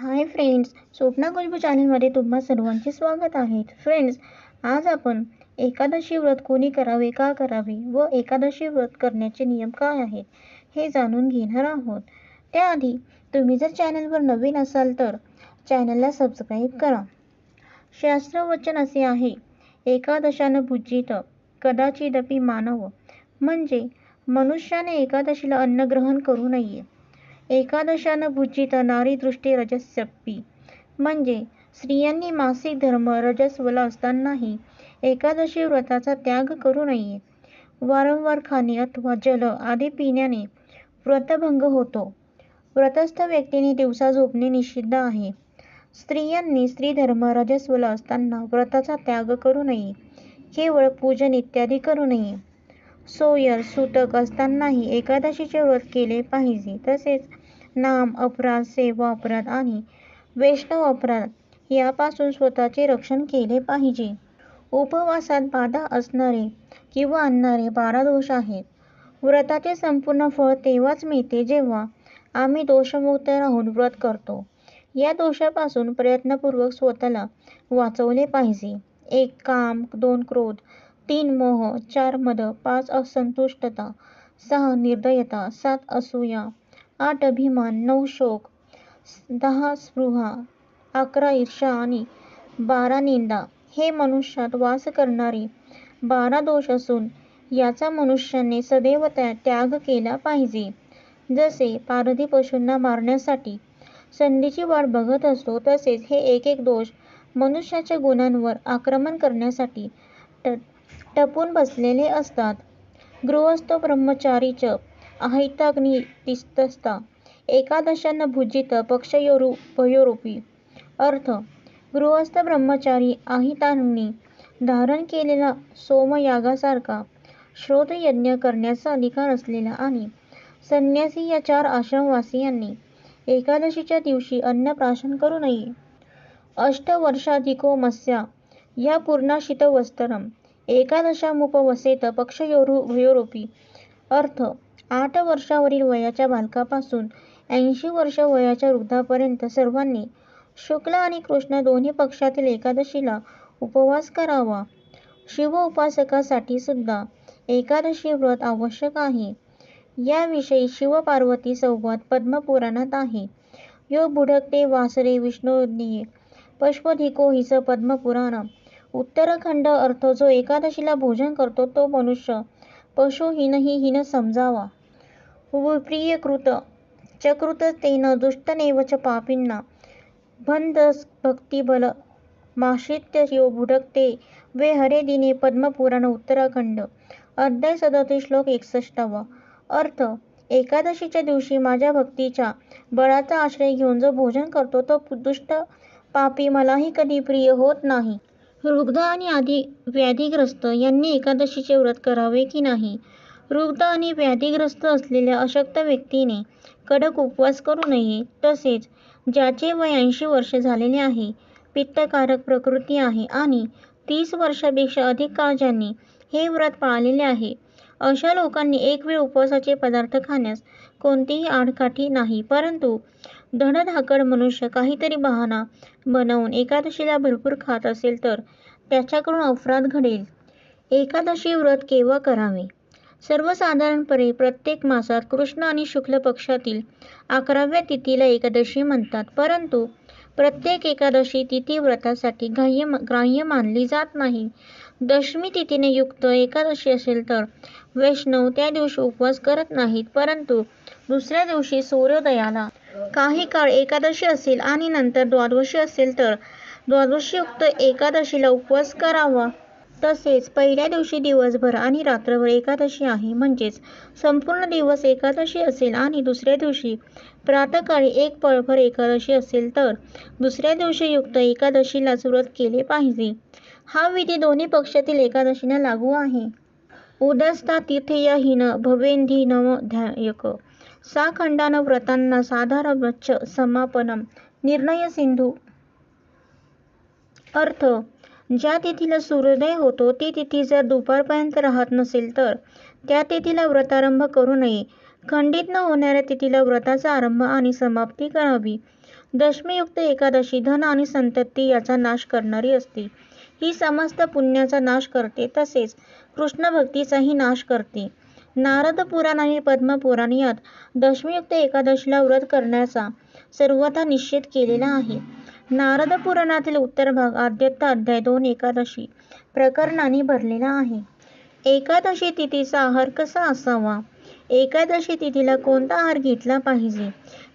Hi friends Swapna Khushboo चॅनलमध्ये तुम्हा सर्वांचे स्वागत आहे. फ्रेंड्स आज आपण एकादशी व्रत कोणी करावे का करावे व एकादशी व्रत करण्याचे नियम काय आहेत हे जाणून घेणार आहोत. त्याआधी तुम्ही जर चॅनलवर नवीन असाल तर चॅनलला सबस्क्राईब करा. शास्त्रवचन असे आहे एकादशानं पूजित कदाचिदपि मानव म्हणजे मनुष्याने एकादशीला अन्न ग्रहण करू नये. एकादशानं भुजित नारी दृष्टी रजस्यपी. म्हणजे स्त्रियांनी मासिक धर्म रजस्वला असतानाही एकादशी व्रताचा त्याग करू नये. वारंवार खाणे अथवा जल आदी पिण्याने व्रतभंग होतो. व्रतस्थ व्यक्तीने दिवसा झोपणे निषिद्ध आहे. स्त्रियांनी स्त्रीधर्म रजस्वला असताना व्रताचा त्याग करू नये. केवळ पूजन इत्यादी करू नये. सोयर सूतक असतानाही एकादशीचे व्रत केले पाहिजे. तसेच नाम अपराध सेवा अपराध आणि वैष्णव अपराध यापासून स्वतःचे रक्षण केले पाहिजे. उपवासात बाधा असणारे किंवा आणणारे बारा दोष आहेत. व्रताचे संपूर्ण फळ तेव्हाच मिळते जेव्हा आम्ही दोषमुक्त राहून व्रत करतो. या दोषापासून प्रयत्नपूर्वक स्वतःला वाचवले पाहिजे. एक काम दोन क्रोध तीन मोह चार मद पाच असंतुष्टता सहा निर्दयता सात असूया. आठ अभिमान नऊ शोक दहा स्पृहा अकरा ईर्षा आणि बारा निंदा. हे मनुष्यात वास करणारे बारा दोष असून याचा मनुष्याने सदैव त्या त्याग केला पाहिजे. जसे पारधी पशूंना मारण्यासाठी संधीची वाट बघत असतो तसेच हे एक एक दोष मनुष्याच्या गुणांवर आक्रमण करण्यासाठी ट टपून बसलेले असतात. गृहस्थ अहिताग्नी तिस्तस्ता एकादशानं भुजित पक्षयोरुपयोरूपी अर्थ गृहस्थ ब्रह्मचारी अहिताग्नी धारण केलेला सोमयागासारखा श्रोतयज्ञ करण्याचा अधिकार असलेला आणि संन्यासी या चार आश्रमवासियांनी एकादशीच्या दिवशी अन्नप्राशन करू नये. अष्टवर्षाधिको मस्या या पूर्णाशितवस्त्रम एकादशामुपवसेत पक्षयोरुभयोरपी अर्थ आठ वर्षावरील वयाच्या बालकापासून ऐंशी वर्ष वयाच्या वृद्धापर्यंत सर्वांनी शुक्ल आणि कृष्ण दोन्ही पक्षातील एकादशीला उपवास करावा. शिव उपासकासाठी सुद्धा एकादशी व्रत आवश्यक आहे. याविषयी शिवपार्वती संवाद पद्मपुराणात आहे. यो बुढकते वासरे विष्णुज्ञे पश्वधिको हिच पद्मपुराण. उत्तरखंड अर्थ जो एकादशीला भोजन करतो तो मनुष्य पशुहीनही हीन समजावा. विप्रियकृत चकृत तेन दुष्टनेव च पापींना भक्तिबल. माश्रित्य यो भुडकते वे हरे दिने पद्मपुराण उत्तराखंड. अध्याय सदतीस श्लोक एकसष्टावा. अर्थ एकादशीच्या दिवशी माझ्या भक्तीच्या बळाचा आश्रय घेऊन जो भोजन करतो तो दुष्ट पापी मलाही कधी प्रिय होत नाही. रुग्ध आणि आधी व्याधीग्रस्त यांनी एकादशीचे व्रत करावे की नाही? रुग्ध आणि व्याधीग्रस्त असलेल्या अशक्त व्यक्तीने कडक उपवास करू नये. तसेच ज्याचे वय ऐंशी वर्ष झालेले आहे पित्तकारक प्रकृती आहे आणि तीस वर्षापेक्षा अधिक काळ ज्यांनी हे व्रत पाळलेले आहे अशा लोकांनी एक वेळ उपवासाचे पदार्थ खाण्यास कोणतीही आडकाठी नाही. परंतु धडधाकड मनुष्य काहीतरी बहाणा बनवून एकादशीला भरपूर खात असेल तर त्याच्याकडून अपराध घडेल. एकादशी व्रत केव्हा करावे? सर्वसाधारणपणे प्रत्येक मासात कृष्ण आणि शुक्ल पक्षातील अकराव्या तिथीला एकादशी म्हणतात. परंतु प्रत्येक एकादशी तिथी व्रतासाठी ग्राह्य ग्राह्य मानली जात नाही. दशमी तिथीने युक्त एकादशी असेल तर वैष्णव त्या दिवशी उपवास करत नाहीत परंतु दुसऱ्या दिवशी सूर्योदयाला. काही काळ एकादशी असेल आणि नंतर द्वादशी असेल तर द्वादशीयुक्त एकादशीला उपवास करावा. तसेच पहिल्या दिवशी दिवसभर आणि रात्रभर एकादशी आहे. म्हणजेच संपूर्ण दिवस एकादशी असेल आणि दुसऱ्या दिवशी प्रातकाळी एक पळभर एकादशी असेल तर दुसऱ्या दिवशी युक्त एकादशीलाच व्रत केले पाहिजे. हा विधी दोन्ही पक्षातील एकादशींना लागू आहे. उदस्ता तिथयहीन भवेंधी नवध्यायक सा खंडानं व्रतांना साधारवच्च समापनम. निर्णय सिंधू. अर्थ ज्या तिथीला सूर्योदय होतो ती तिथी जर दुपारपर्यंत राहत नसेल तर त्या तिथीला व्रतारंभ करू नये. खंडित न होणाऱ्या तिथीला व्रताचा आरंभ आणि समाप्ती करावी. दशमीयुक्त एकादशी धन आणि संतती याचा नाश करणारी असते. ही समस्त पुण्याचा नाश करते तसेच कृष्ण भक्तीचाही नाश करते. नारद पुराण आणि पद्मपुराण यात दशमीयुक्त एकादशीला व्रत करण्याचा सर्वथा निश्चित केलेला आहे. नारद पुराणातील उत्तर भाग आद्यत्त अध्याय दोन एकादशी प्रकरणाने भरलेला आहे. एकादशी तिथीचा आहार कसा असावा? एकादशी तिथीला कोणता आहार घेतला पाहिजे?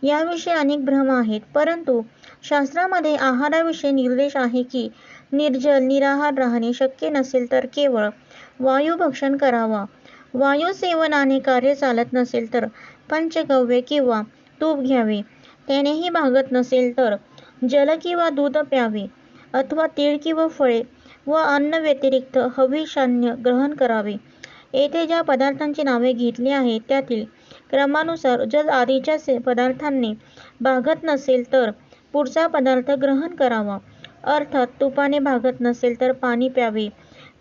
याविषयी अनेक भ्रम आहेत परंतु शास्त्रामध्ये आहाराविषयी निर्देश आहे की निर्जल निराहार राहणे शक्य नसेल तर केवळ वायुभक्षण करावा. वायुसेवनाने कार्य चालत नसेल तर पंचगव्य किंवा तूप घ्यावे. त्यानेही भागत नसेल तर जल किंवा दूध प्यावे अथवा तीळ किंवा फळे व अन्न व्यतिरिक्त हविषान्य ग्रहण करावे. येथे ज्या पदार्थांची नावे घेतली आहेत त्यातील क्रमानुसार जर आधीच्या पदार्थांनी भागत नसेल तर पुढचा पदार्थ ग्रहण करावा. अर्थात तुपाने भागत नसेल तर पाणी प्यावे.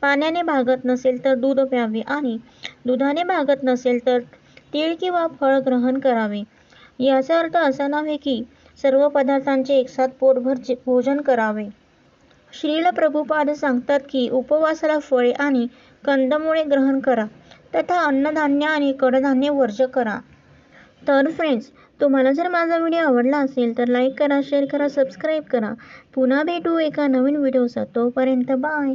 पाण्याने भागत नसेल तर दूध प्यावे आणि दुधाने भागत नसेल तर तीळ किंवा फळ ग्रहण करावे. याचा अर्थ असा नव्हे की सर्व पदार्थांचे एकसाथ पोटभर जे- भोजन करावे. श्रील प्रभुपाद सांगतात की उपवासाला फळे आणि कंदमुळे ग्रहण करा. तथा अन्नधान्य आणि कडधान्य वर्ज करा. तर फ्रेंड्स तुम्हाला जर माझा व्हिडिओ आवडला असेल तर लाईक करा शेअर करा सबस्क्राईब करा. पुन्हा भेटू एका नवीन व्हिडिओचा तोपर्यंत बाय